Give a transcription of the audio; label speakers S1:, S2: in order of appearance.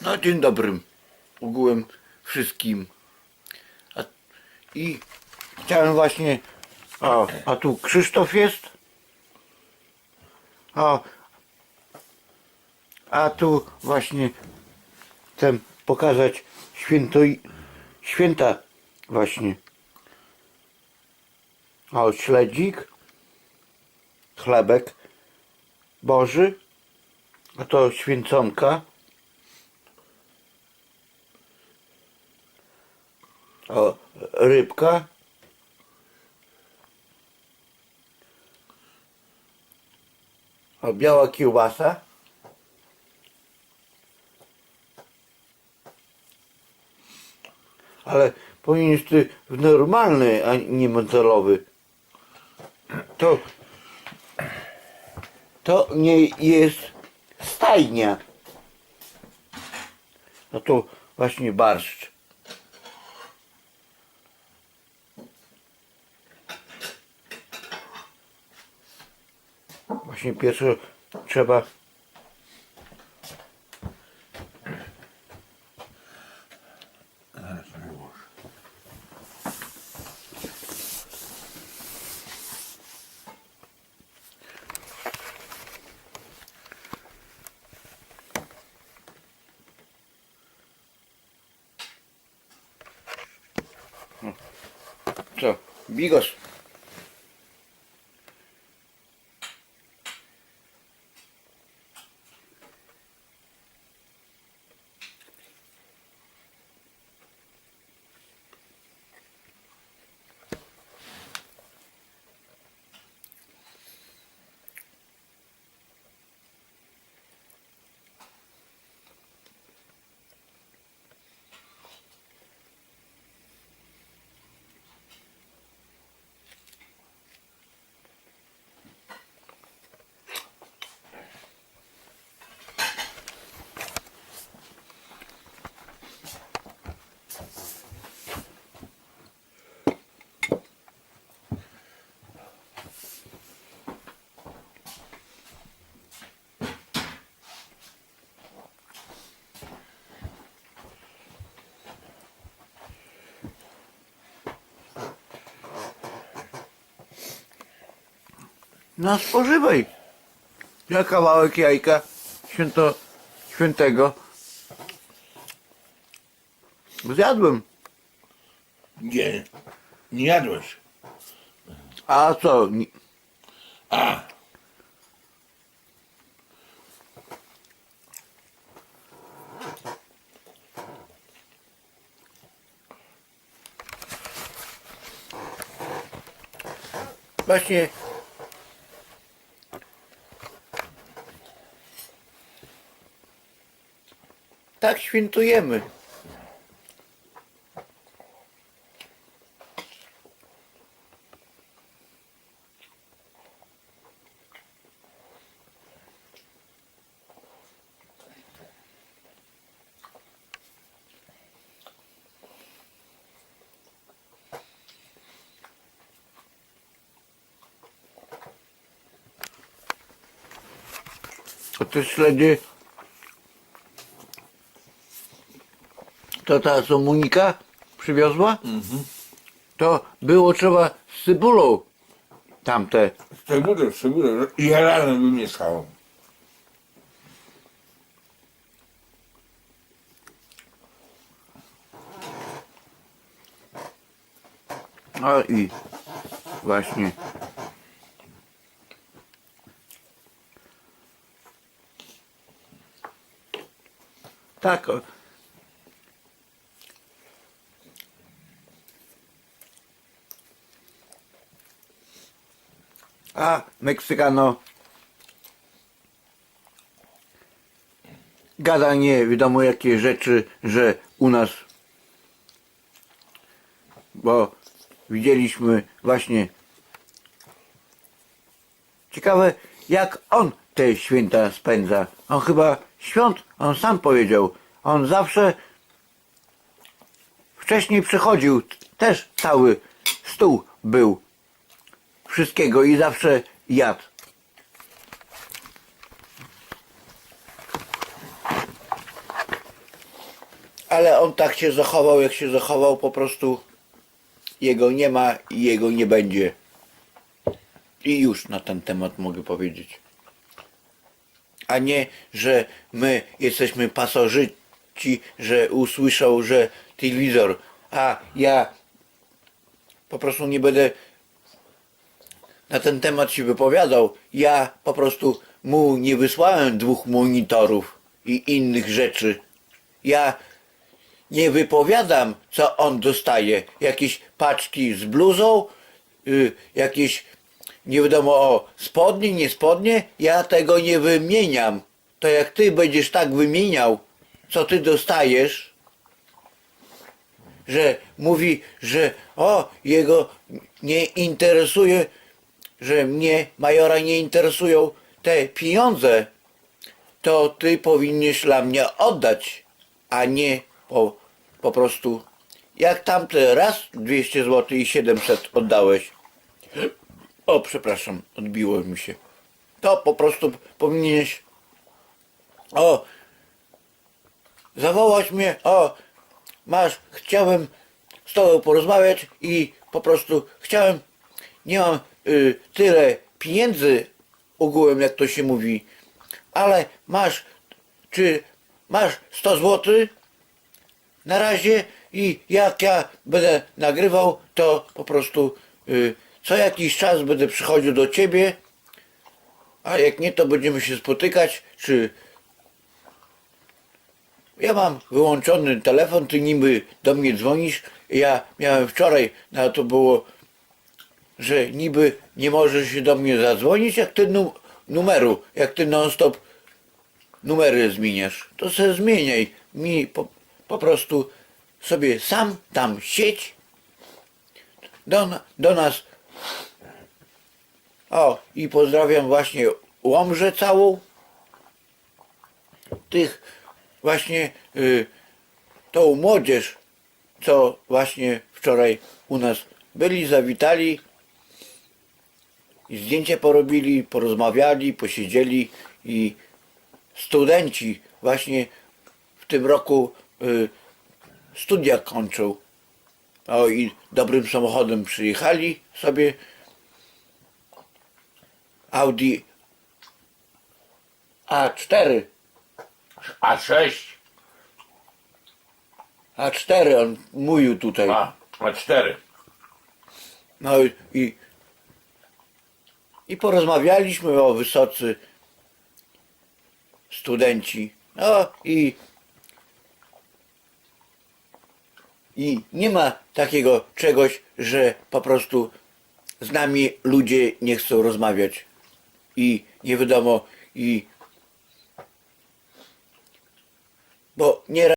S1: No dzień dobry ogółem wszystkim. A, I chciałem właśnie. A, a tu Krzysztof jest. A, a tu właśnie chcę pokazać święto, święta właśnie. O, śledzik, chlebek Boży, a to święconka. O, rybka. O, biała kiełbasa. Ale powinieneś ty w normalny, a nie metalowy. To to nie jest stajnia. No to właśnie barszcz. Właśnie pierwsze trzeba co? Bigos. No spożywaj. Ja kawałek jajka święto, świętego. Zjadłem.
S2: Nie, nie jadłeś.
S1: A co?
S2: A,
S1: Właśnie tak świętujemy. A te śledzie to ta co Monika przywiozła? To było trzeba z cebulą tamte.
S2: cebulę, cebulę. Ja rano bym nie.
S1: No i właśnie. Tak. o. A Meksykano gada nie wiadomo jakie rzeczy, że u nas bo widzieliśmy właśnie ciekawe jak on te święta spędza. On chyba świąt, on sam powiedział, on zawsze wcześniej przychodził, też cały stół był wszystkiego i zawsze jadł. ale on tak się zachował, jak się zachował, po prostu jego nie ma i jego nie będzie. I już na ten temat mogę powiedzieć. A nie, że my jesteśmy pasożyci, że usłyszał, że telewizor, a ja po prostu nie będę na ten temat się wypowiadał. Ja po prostu mu nie wysłałem dwóch monitorów i innych rzeczy. Ja nie wypowiadam, co on dostaje. Jakieś paczki z bluzą, y, jakieś nie wiadomo o spodnie, nie spodnie. Ja tego nie wymieniam. To jak ty będziesz tak wymieniał, co ty dostajesz, że mówi, że o, jego nie interesuje, że mnie, majora, nie interesują te pieniądze, to ty powinieneś dla mnie oddać, a nie po, po prostu jak tamte raz 200 zł i 700 oddałeś. O, przepraszam, odbiło mi się. To po prostu powinieneś o zawołać mnie, o masz, chciałem z tobą porozmawiać i po prostu chciałem, nie mam tyle pieniędzy ogółem, jak to się mówi, ale masz, czy masz 100 zł na razie i jak ja będę nagrywał, to po prostu y, co jakiś czas będę przychodził do ciebie, a jak nie, to będziemy się spotykać, czy ja mam wyłączony telefon, ty niby do mnie dzwonisz. Ja miałem wczoraj, no to było, że niby nie możesz się do mnie zadzwonić, jak ty nu- numeru, jak ty non stop numery zmieniasz. To se zmieniaj. Mi po, po prostu sobie sam tam sieć do, do nas. O, i pozdrawiam właśnie Łomżę całą. Tych właśnie y, tą młodzież, co właśnie wczoraj u nas byli, zawitali i zdjęcie porobili, porozmawiali, posiedzieli i studenci właśnie w tym roku y, studia kończą. O i dobrym samochodem przyjechali sobie Audi A4
S2: A6,
S1: A4 on mówił tutaj.
S2: a, A4.
S1: No i, i, i porozmawialiśmy o wysocy studenci. No i, i nie ma takiego czegoś, że po prostu z nami ludzie nie chcą rozmawiać. I nie wiadomo, i bo nie